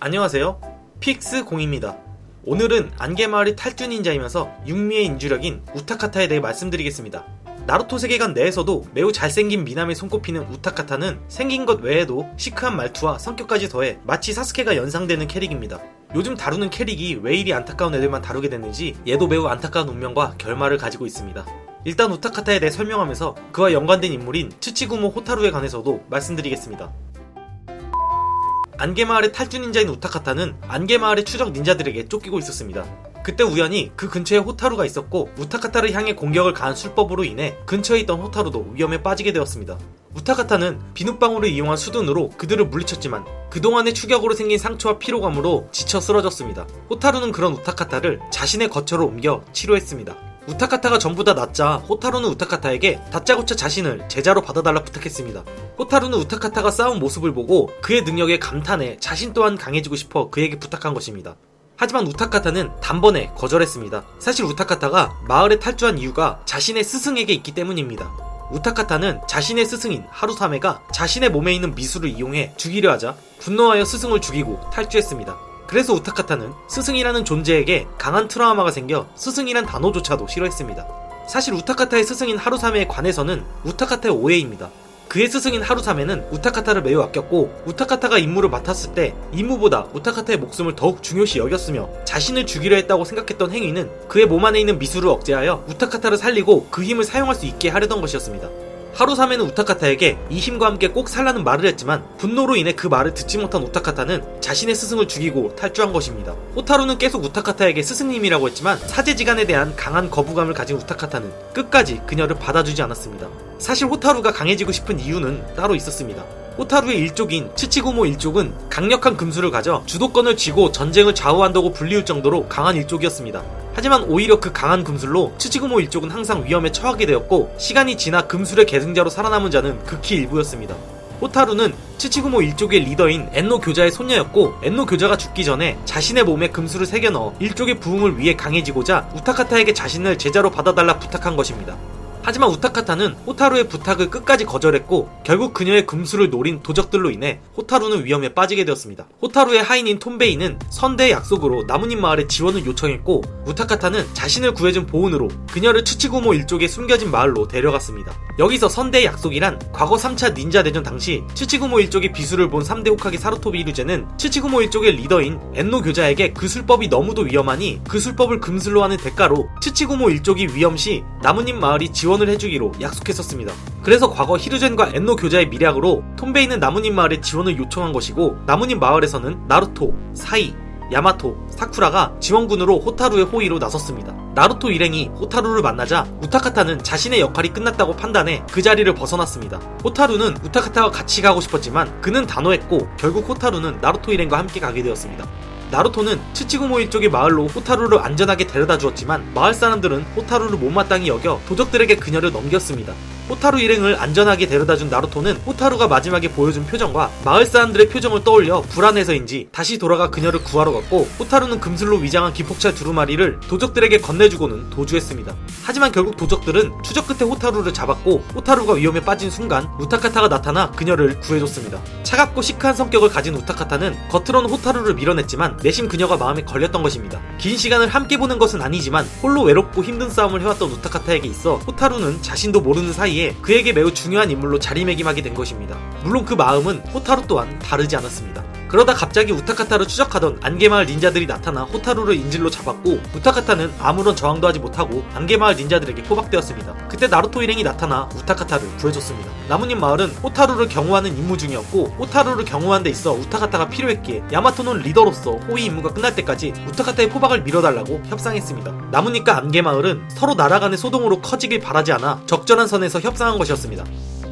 안녕하세요. 픽스0입니다. 오늘은 안개마을의 탈주 닌자이면서 육미의 인주력인 우타카타에 대해 말씀드리겠습니다. 나루토 세계관 내에서도 매우 잘생긴 미남에 손꼽히는 우타카타는 생긴 것 외에도 시크한 말투와 성격까지 더해 마치 사스케가 연상되는 캐릭입니다. 요즘 다루는 캐릭이 왜 이리 안타까운 애들만 다루게 됐는지 얘도 매우 안타까운 운명과 결말을 가지고 있습니다. 일단 우타카타에 대해 설명하면서 그와 연관된 인물인 츠치구모 호타루에 관해서도 말씀드리겠습니다. 안개마을의 탈주 닌자인 우타카타는 안개마을의 추적 닌자들에게 쫓기고 있었습니다. 그때 우연히 그 근처에 호타루가 있었고 우타카타를 향해 공격을 가한 술법으로 인해 근처에 있던 호타루도 위험에 빠지게 되었습니다. 우타카타는 비눗방울을 이용한 수둔으로 그들을 물리쳤지만 그동안의 추격으로 생긴 상처와 피로감으로 지쳐 쓰러졌습니다. 호타루는 그런 우타카타를 자신의 거처로 옮겨 치료했습니다. 우타카타가 전부 다 낫자 호타루는 우타카타에게 다짜고짜 자신을 제자로 받아달라 부탁했습니다. 호타루는 우타카타가 싸운 모습을 보고 그의 능력에 감탄해 자신 또한 강해지고 싶어 그에게 부탁한 것입니다. 하지만 우타카타는 단번에 거절했습니다. 사실 우타카타가 마을에 탈주한 이유가 자신의 스승에게 있기 때문입니다. 우타카타는 자신의 스승인 하루사메가 자신의 몸에 있는 미술을 이용해 죽이려 하자 분노하여 스승을 죽이고 탈주했습니다. 그래서 우타카타는 스승이라는 존재에게 강한 트라우마가 생겨 스승이란 단어조차도 싫어했습니다. 사실 우타카타의 스승인 하루사메에 관해서는 우타카타의 오해입니다. 그의 스승인 하루사메는 우타카타를 매우 아꼈고 우타카타가 임무를 맡았을 때 임무보다 우타카타의 목숨을 더욱 중요시 여겼으며 자신을 죽이려 했다고 생각했던 행위는 그의 몸 안에 있는 미술을 억제하여 우타카타를 살리고 그 힘을 사용할 수 있게 하려던 것이었습니다. 하루사메는 우타카타에게 이 힘과 함께 꼭 살라는 말을 했지만 분노로 인해 그 말을 듣지 못한 우타카타는 자신의 스승을 죽이고 탈주한 것입니다. 호타루는 계속 우타카타에게 스승님이라고 했지만 사제지간에 대한 강한 거부감을 가진 우타카타는 끝까지 그녀를 받아주지 않았습니다. 사실 호타루가 강해지고 싶은 이유는 따로 있었습니다. 호타루의 일족인 츠치구모 일족은 강력한 금수를 가져 주도권을 쥐고 전쟁을 좌우한다고 불리울 정도로 강한 일족이었습니다. 하지만 오히려 그 강한 금술로 츠치구모 일족은 항상 위험에 처하게 되었고 시간이 지나 금술의 계승자로 살아남은 자는 극히 일부였습니다. 호타루는 츠치구모 일족의 리더인 엔노 교자의 손녀였고 엔노 교자가 죽기 전에 자신의 몸에 금술을 새겨 넣어 일족의 부흥을 위해 강해지고자 우타카타에게 자신을 제자로 받아달라 부탁한 것입니다. 하지만 우타카타는 호타루의 부탁을 끝까지 거절했고 결국 그녀의 금수를 노린 도적들로 인해 호타루는 위험에 빠지게 되었습니다. 호타루의 하인인 톰베이는 선대의 약속으로 나무님 마을에 지원을 요청했고 우타카타는 자신을 구해준 보은으로 그녀를 츠치구모 일족의 숨겨진 마을로 데려갔습니다. 여기서 선대의 약속이란 과거 3차 닌자 대전 당시 츠치구모 일족의 비수를 본 3대 호카게 사루토비 이루제는 츠치구모 일족의 리더인 엔노 교자에게 그 술법이 너무도 위험하니 그 술법을 금술로 하는 대가로 츠치구모 일족이 위험 시 나무님 마을이 지원 지원을 해주기로 약속했었습니다. 그래서 과거 히루젠과 엔노 교자의 미략으로 톰베이는 나무님 마을에 지원을 요청한 것이고 나무님 마을에서는 나루토, 사이, 야마토, 사쿠라가 지원군으로 호타루의 호위로 나섰습니다. 나루토 일행이 호타루를 만나자 우타카타는 자신의 역할이 끝났다고 판단해 그 자리를 벗어났습니다. 호타루는 우타카타와 같이 가고 싶었지만 그는 단호했고 결국 호타루는 나루토 일행과 함께 가게 되었습니다. 나루토는 츠치구모 일족의 마을로 호타루를 안전하게 데려다 주었지만 마을 사람들은 호타루를 못마땅히 여겨 도적들에게 그녀를 넘겼습니다. 호타루 일행을 안전하게 데려다준 나루토는 호타루가 마지막에 보여준 표정과 마을 사람들의 표정을 떠올려 불안해서인지 다시 돌아가 그녀를 구하러 갔고 호타루는 금슬로 위장한 기폭차 두루마리를 도적들에게 건네주고는 도주했습니다. 하지만 결국 도적들은 추적 끝에 호타루를 잡았고 호타루가 위험에 빠진 순간 우타카타가 나타나 그녀를 구해줬습니다. 차갑고 시크한 성격을 가진 우타카타는 겉으로는 호타루를 밀어냈지만 내심 그녀가 마음에 걸렸던 것입니다. 긴 시간을 함께 보는 것은 아니지만 홀로 외롭고 힘든 싸움을 해왔던 우타카타에게 있어 호타루는 자신도 모르는 사이에 그에게 매우 중요한 인물로 자리매김하게 된 것입니다. 물론 그 마음은 호타루 또한 다르지 않았습니다. 그러다 갑자기 우타카타를 추적하던 안개마을 닌자들이 나타나 호타루를 인질로 잡았고 우타카타는 아무런 저항도 하지 못하고 안개마을 닌자들에게 포박되었습니다. 그때 나루토 일행이 나타나 우타카타를 구해줬습니다. 나무님 마을은 호타루를 경호하는 임무 중이었고 호타루를 경호하는 데 있어 우타카타가 필요했기에 야마토는 리더로서 호위 임무가 끝날 때까지 우타카타의 포박을 밀어달라고 협상했습니다. 나무니까 안개마을은 서로 날아가는 소동으로 커지길 바라지 않아 적절한 선에서 협상한 것이었습니다.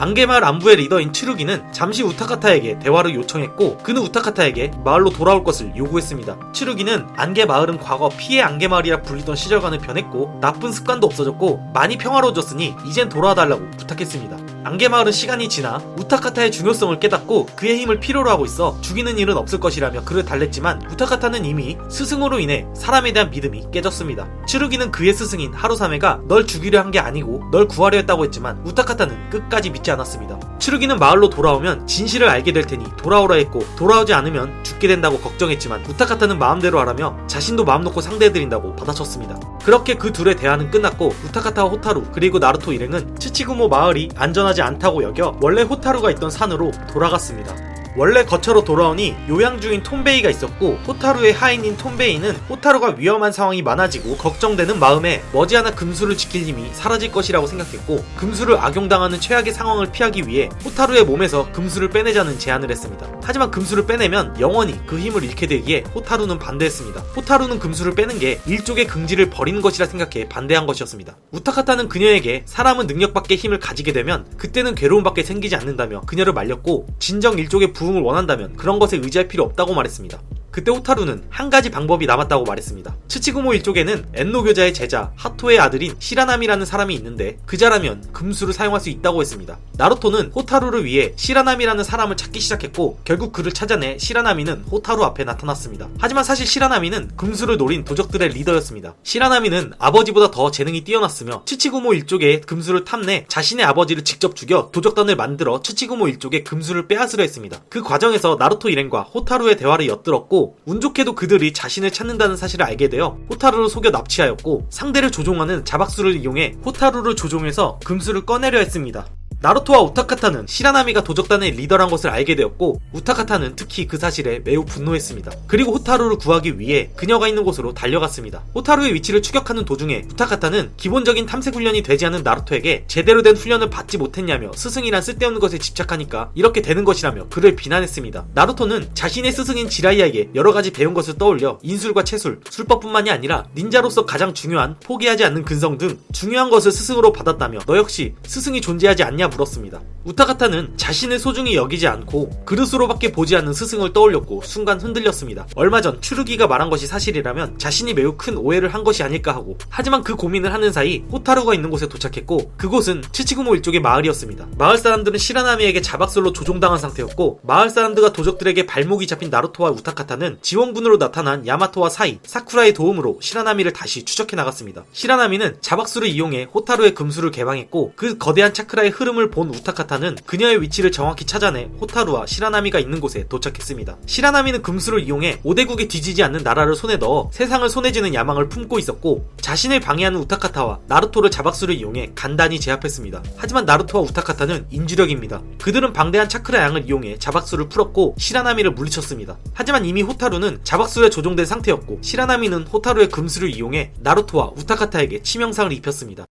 안개마을 안부의 리더인 치루기는 잠시 우타카타에게 대화를 요청했고 그는 우타카타에게 마을로 돌아올 것을 요구했습니다. 치루기는 안개마을은 과거 피해 안개마을이라 불리던 시절과는 변했고 나쁜 습관도 없어졌고 많이 평화로워졌으니 이젠 돌아와달라고 부탁했습니다. 안개마을은 시간이 지나 우타카타의 중요성을 깨닫고 그의 힘을 필요로 하고 있어 죽이는 일은 없을 것이라며 그를 달랬지만 우타카타는 이미 스승으로 인해 사람에 대한 믿음이 깨졌습니다. 츠루기는 그의 스승인 하루사메가 널 죽이려 한 게 아니고 널 구하려 했다고 했지만 우타카타는 끝까지 믿지 않았습니다. 츠루기는 마을로 돌아오면 진실을 알게 될 테니 돌아오라 했고 돌아오지 않으면 죽게 된다고 걱정했지만 우타카타는 마음대로 하라며 자신도 마음 놓고 상대해드린다고 받아쳤습니다. 그렇게 그 둘의 대화는 끝났고 우타카타와 호타루 그리고 나루토 일행은 츠치구모 마을이 안전하지 않다고 여겨 원래 호타루가 있던 산으로 돌아갔습니다. 원래 거처로 돌아오니 요양 중인 톰베이가 있었고 호타루의 하인인 톰베이는 호타루가 위험한 상황이 많아지고 걱정되는 마음에 머지않아 금수를 지킬 힘이 사라질 것이라고 생각했고 금수를 악용당하는 최악의 상황을 피하기 위해 호타루의 몸에서 금수를 빼내자는 제안을 했습니다. 하지만 금수를 빼내면 영원히 그 힘을 잃게 되기에 호타루는 반대했습니다. 호타루는 금수를 빼는 게 일족의 긍지를 버리는 것이라 생각해 반대한 것이었습니다. 우타카타는 그녀에게 사람은 능력밖에 힘을 가지게 되면 그때는 괴로움밖에 생기지 않는다며 그녀를 말렸고 진정 일족의 부흥을 원한다면 그런 것에 의지할 필요 없다고 말했습니다. 그때 호타루는 한 가지 방법이 남았다고 말했습니다. 츠치구모 일족에는 엔노 교자의 제자 하토의 아들인 시라나미라는 사람이 있는데 그자라면 금수를 사용할 수 있다고 했습니다. 나루토는 호타루를 위해 시라나미라는 사람을 찾기 시작했고 결국 그를 찾아내 시라나미는 호타루 앞에 나타났습니다. 하지만 사실 시라나미는 금수를 노린 도적들의 리더였습니다. 시라나미는 아버지보다 더 재능이 뛰어났으며 츠치구모 일족의 금수를 탐내 자신의 아버지를 직접 죽여 도적단을 만들어 츠치구모 일족의 금수를 빼앗으려 했습니다. 그 과정에서 나루토 일행과 호타루의 대화를 엿들었고 운 좋게도 그들이 자신을 찾는다는 사실을 알게 되어 호타루를 속여 납치하였고 상대를 조종하는 자박수를 이용해 호타루를 조종해서 금수를 꺼내려 했습니다. 나루토와 우타카타는 시라나미가 도적단의 리더란 것을 알게 되었고 우타카타는 특히 그 사실에 매우 분노했습니다. 그리고 호타루를 구하기 위해 그녀가 있는 곳으로 달려갔습니다. 호타루의 위치를 추격하는 도중에 우타카타는 기본적인 탐색 훈련이 되지 않은 나루토에게 제대로 된 훈련을 받지 못했냐며 스승이란 쓸데없는 것에 집착하니까 이렇게 되는 것이라며 그를 비난했습니다. 나루토는 자신의 스승인 지라이아에게 여러 가지 배운 것을 떠올려 인술과 채술, 술법뿐만이 아니라 닌자로서 가장 중요한 포기하지 않는 근성 등 중요한 것을 스승으로 받았다며 너 역시 스승이 존재하지 않냐 물었습니다. 우타카타는 자신을 소중히 여기지 않고 그릇으로밖에 보지 않는 스승을 떠올렸고 순간 흔들렸습니다. 얼마 전 추르기가 말한 것이 사실이라면 자신이 매우 큰 오해를 한 것이 아닐까 하고 하지만 그 고민을 하는 사이 호타루가 있는 곳에 도착했고 그곳은 츠치구모 일족의 마을이었습니다. 마을 사람들은 시라나미에게 자박술로 조종당한 상태였고 마을 사람들과 도적들에게 발목이 잡힌 나루토와 우타카타는 지원군으로 나타난 야마토와 사이, 사쿠라의 도움으로 시라나미를 다시 추적해 나갔습니다. 시라나미는 자박술을 이용해 호타루의 금수를 개방했고 그 거대한 차크라의 흐름을 본 우타카타는 그녀의 위치를 정확히 찾아내 호타루와 시라나미가 있는 곳에 도착했습니다. 시라나미는 금수를 이용해 오대국에 뒤지지 않는 나라를 손에 넣어 세상을 손에 쥐는 야망을 품고 있었고 자신을 방해하는 우타카타와 나루토를 자박수를 이용해 간단히 제압했습니다. 하지만 나루토와 우타카타는 인주력입니다. 그들은 방대한 차크라 양을 이용해 자박수를 풀었고 시라나미를 물리쳤습니다. 하지만 이미 호타루는 자박수에 조종된 상태였고 시라나미는 호타루의 금수를 이용해 나루토와 우타카타에게 치명상을 입혔습니다.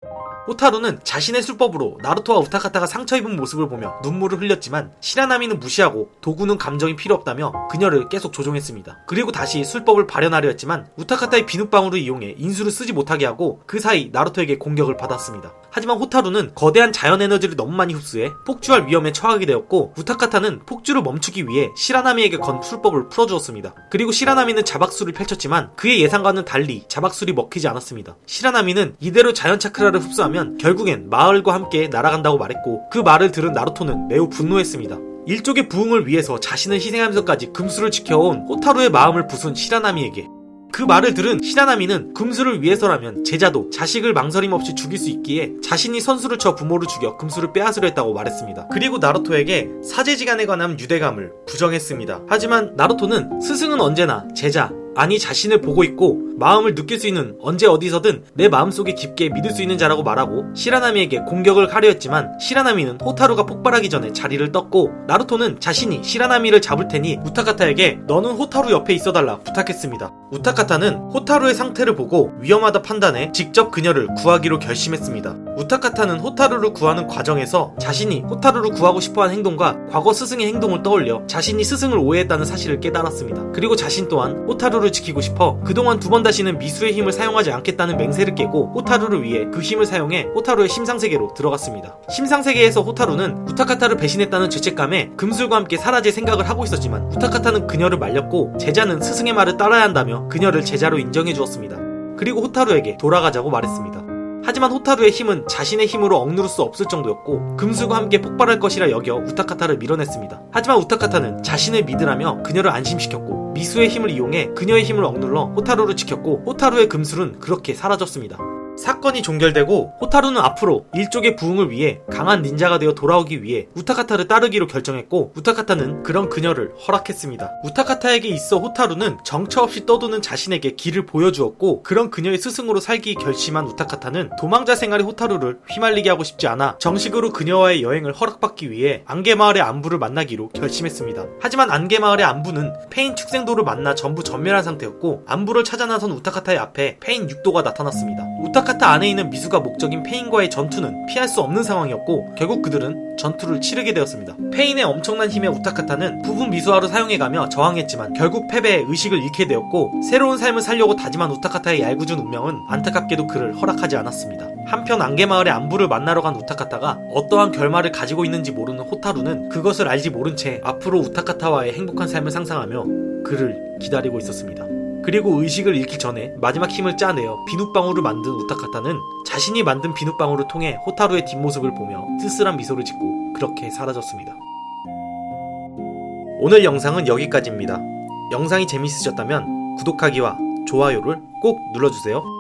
호타루는 자신의 술법으로 나루토와 우타카타가 상처 입은 모습을 보며 눈물을 흘렸지만 시라나미는 무시하고 도구는 감정이 필요 없다며 그녀를 계속 조종했습니다. 그리고 다시 술법을 발현하려 했지만 우타카타의 비눗방울을 이용해 인수를 쓰지 못하게 하고 그 사이 나루토에게 공격을 받았습니다. 하지만 호타루는 거대한 자연 에너지를 너무 많이 흡수해 폭주할 위험에 처하게 되었고 우타카타는 폭주를 멈추기 위해 시라나미에게 건 술법을 풀어주었습니다. 그리고 시라나미는 자박술을 펼쳤지만 그의 예상과는 달리 자박술이 먹히지 않았습니다. 시라나미는 이대로 자연 차크라를 흡수하 면 결국엔 마을과 함께 날아간다고 말했고 그 말을 들은 나루토는 매우 분노했습니다. 일족의 부흥을 위해서 자신을 희생하면서까지 금수를 지켜온 호타루의 마음을 부순 시라나미에게 그 말을 들은 시라나미는 금수를 위해서라면 제자도 자식을 망설임 없이 죽일 수 있기에 자신이 선수를 쳐 부모를 죽여 금수를 빼앗으려 했다고 말했습니다. 그리고 나루토에게 사제지간에 관한 유대감을 부정했습니다. 하지만 나루토는 스승은 언제나 제자, 아니 자신을 보고 있고 마음을 느낄 수 있는 언제 어디서든 내 마음속에 깊게 믿을 수 있는 자라고 말하고 시라나미에게 공격을 하려 했지만 시라나미는 호타루가 폭발하기 전에 자리를 떴고 나루토는 자신이 시라나미를 잡을 테니 우타카타에게 너는 호타루 옆에 있어달라 부탁했습니다. 우타카타는 호타루의 상태를 보고 위험하다 판단해 직접 그녀를 구하기로 결심했습니다. 우타카타는 호타루를 구하는 과정에서 자신이 호타루를 구하고 싶어한 행동과 과거 스승의 행동을 떠올려 자신이 스승을 오해했다는 사실을 깨달았습니다. 그리고 자신 또한 호타루를 지키고 싶어 그동안 두번 다시는 미수의 힘을 사용하지 않겠다는 맹세를 깨고 호타루를 위해 그 힘을 사용해 호타루의 심상세계로 들어갔습니다. 심상세계에서 호타루는 우타카타를 배신했다는 죄책감에 금술과 함께 사라질 생각을 하고 있었지만 우타카타는 그녀를 말렸고 제자는 스승의 말을 따라야 한다며 그녀를 제자로 인정해 주었습니다. 그리고 호타루에게 돌아가자고 말했습니다. 하지만 호타루의 힘은 자신의 힘으로 억누를 수 없을 정도였고 금수가 함께 폭발할 것이라 여겨 우타카타를 밀어냈습니다. 하지만 우타카타는 자신을 믿으라며 그녀를 안심시켰고 미수의 힘을 이용해 그녀의 힘을 억눌러 호타루를 지켰고 호타루의 금술은 그렇게 사라졌습니다. 사 건이 종결되고 호타루는 앞으로 일족의 부흥을 위해 강한 닌자가 되어 돌아오기 위해 우타카타를 따르기로 결정했고 우타카타는 그런 그녀를 허락했습니다. 우타카타에게 있어 호타루는 정처 없이 떠도는 자신에게 길을 보여주었고 그런 그녀의 스승으로 살기 결심한 우타카타는 도망자 생활의 호타루를 휘말리게 하고 싶지 않아 정식으로 그녀와의 여행을 허락받기 위해 안개마을의 안부를 만나기로 결심했습니다. 하지만 안개마을의 안부는 페인 축생도를 만나 전부 전멸한 상태였고 안부를 찾아 나선 우타카타의 앞에 페인 6도가 나타났습니다. 우타카타 안에 있는 미수가 목적인 페인과의 전투는 피할 수 없는 상황이었고 결국 그들은 전투를 치르게 되었습니다. 페인의 엄청난 힘에 우타카타는 부분 미수화를 사용해가며 저항했지만 결국 패배에 의식을 잃게 되었고 새로운 삶을 살려고 다짐한 우타카타의 얄궂은 운명은 안타깝게도 그를 허락하지 않았습니다. 한편 안개마을의 안부를 만나러 간 우타카타가 어떠한 결말을 가지고 있는지 모르는 호타루는 그것을 알지 모른 채 앞으로 우타카타와의 행복한 삶을 상상하며 그를 기다리고 있었습니다. 그리고 의식을 잃기 전에 마지막 힘을 짜내어 비눗방울을 만든 우타카타는 자신이 만든 비눗방울을 통해 호타루의 뒷모습을 보며 쓸쓸한 미소를 짓고 그렇게 사라졌습니다. 오늘 영상은 여기까지입니다. 영상이 재밌으셨다면 구독하기와 좋아요를 꼭 눌러주세요.